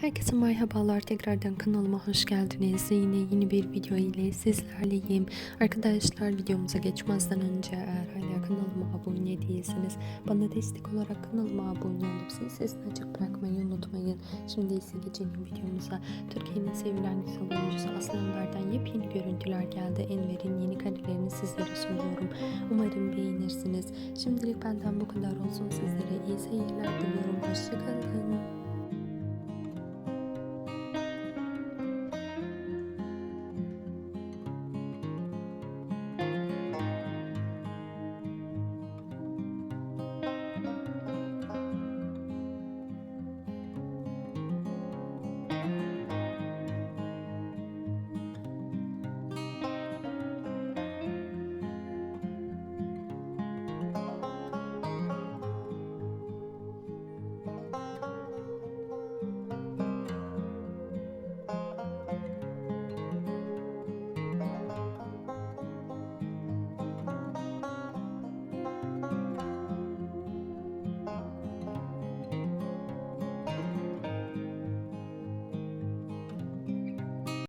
Herkese merhabalar tekrardan kanalıma hoş geldiniz. Yine yeni bir video ile sizlerleyim. Arkadaşlar videomuza geçmezden önce eğer hala kanalıma abone değilseniz bana destek olarak kanalıma abone olup zil sesini açık bırakmayı unutmayın. Şimdi ise geçelim videomuza. Türkiye'nin sevilen güzel oyuncusu Aslı Enver'den yepyeni görüntüler geldi. Enver'in yeni karelerini sizlere sunuyorum. Umarım beğenirsiniz. Şimdilik benden bu kadar olsun. Sizlere iyi seyirler diliyorum. Hoşçakalın.